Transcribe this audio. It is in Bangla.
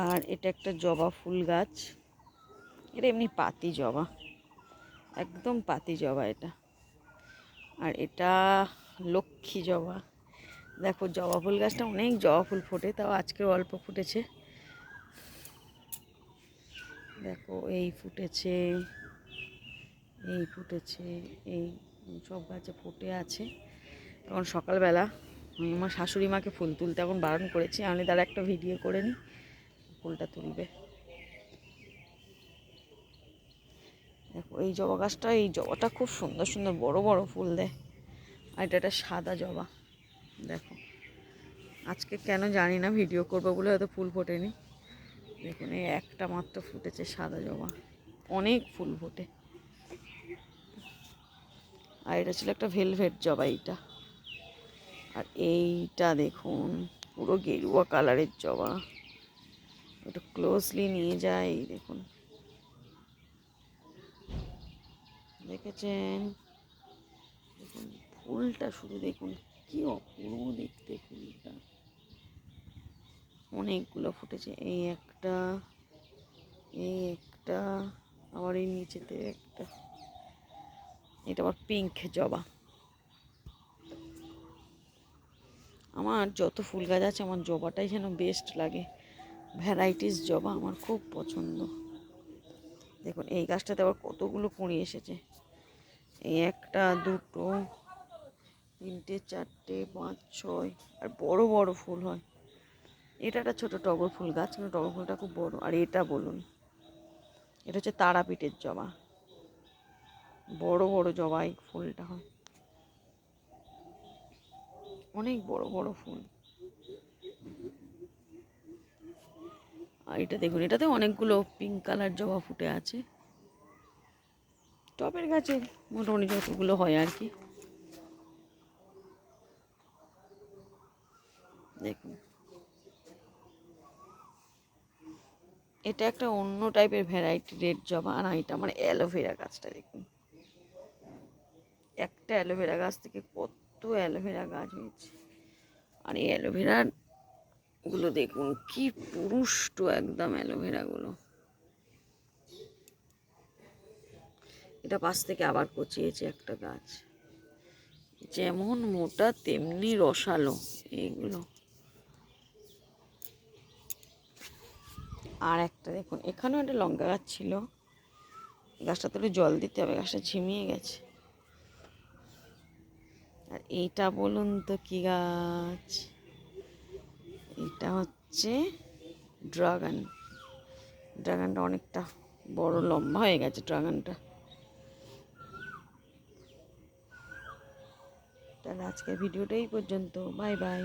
আর এটা একটা জবা ফুল গাছ। এটা এমনি পাতি জবা। একদম পাতি জবা এটা। আর এটা লক্ষ্মী জবা। দেখো, জবা ফুল গাছটা অনেক জবা ফুল ফোটে, তাও আজকে অল্প ফুটেছে। দেখো, এই ফুটেছে এই ফুটেছে, এই সব গাছে ফুটে আছে। তখন সকালবেলা আমার শাশুড়ি মাকে ফুল তুলতে এখন বারণ করেছি, আমি তার একটা ভিডিও করে নিই। ফুলটা তুলবে। দেখো, এই জবা গাছটা, এই জবাটা খুব সুন্দর সুন্দর বড় বড় ফুল দেয় আর এটা একটা সাদা জবা। দেখো, আজকে কেন জানি না ভিডিও করব বলে হয়তো ফুল ফোটেনি। দেখুন, এই একটা মাত্র ফুটেছে সাদা জবা। অনেক ফুল ফোটে। আর এটা ছিল একটা ভেলভেট জবা এইটা। আর এইটা দেখুন, পুরো গেরুয়া কালারের জবা। একটু ক্লোজলি নিয়ে যায়, এই দেখুন। দেখেছেন? দেখুন, ফুলটা শুধু দেখুন, কি অপূর্ব দেখতে ফুলটা। অনেকগুলো ফুটেছে, এই একটা এই একটা, আবার এই নিচেতে একটা। এটা আবার পিঙ্ক জবা। আমার যত ফুল গাছ আছে, আমার জবাটাই যেন বেস্ট লাগে। ভ্যারাইটিস জবা আমার খুব পছন্দ। দেখুন, এই গাছটাতে আবার কতগুলো কুঁড়ি এসেছে। এই একটা, দুটো, তিনটে, চারটে, পাঁচ, ছয়, আর বড় বড় ফুল হয়। এটা একটা ছোটো টগর ফুল গাছ, কিন্তু টগর ফুলটা খুব বড়। আর এটা বলুন, এটা হচ্ছে তারাপীঠের জবা। বড় বড় জবাই ফুলটা হয়। অনেক বড় বড় ফুল। আর এটা দেখুন, এটাতে অনেকগুলো পিঙ্ক কালার জবা ফুটে আছে। টবের গাছে মোটামুটি যতগুলো হয় আর কি। দেখুন। এটা একটা অন্য টাইপের ভ্যারাইটি রেড জবা, আর এটা আমার অ্যালোভেরা গাছটা দেখুন। একটা অ্যালোভেরা গাছ থেকে কত অ্যালোভেরা গাছ হয়েছে। আর এই অ্যালোভেরার গুলো দেখুন, কি পুরুষ্ট একদম অ্যালোভেরাগুলো এটা পাশ থেকে আবার কচিয়েছে একটা গাছ। যেমন মোটা, তেমনি রসালো এইগুলো। আর একটা দেখুন, এখানেও একটা লঙ্কা গাছ ছিল। গাছটা তো জল দিতে হবে, গাছটা ঝিমিয়ে গেছে। আর এইটা বলুন তো কি গাছ? এটা হচ্ছে ড্রাগন। ড্রাগনটা অনেকটা বড় লম্বা হয়ে গেছে ড্রাগনটা। তাহলে আজকের ভিডিওটা এই পর্যন্ত। Bye bye.